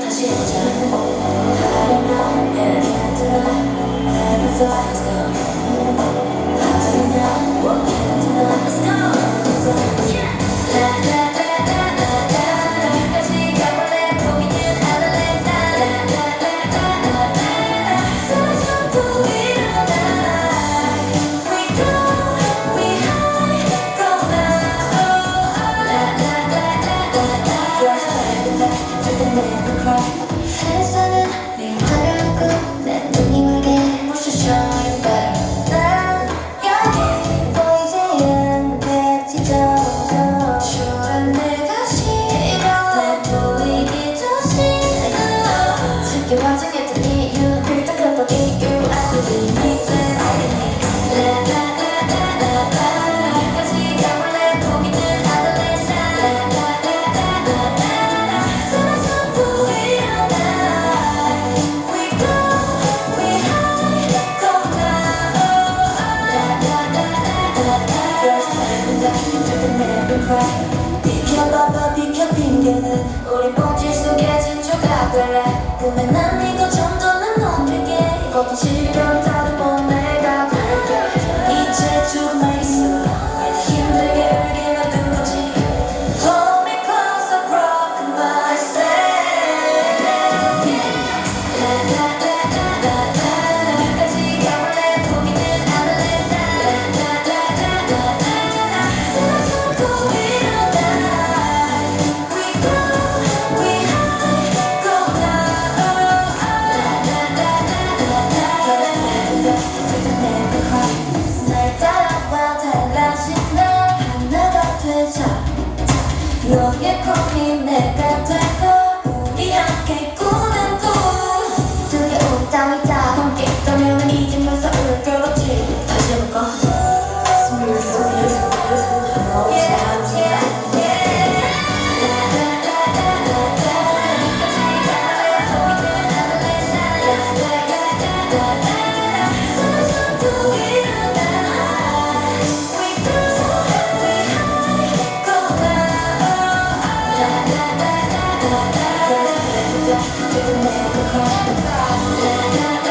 다시 해보자. 우리 익숙해진 조각들래 꿈에 난 이거 정도는 어떻게 이것도 지겨운 다른 Don't you make a call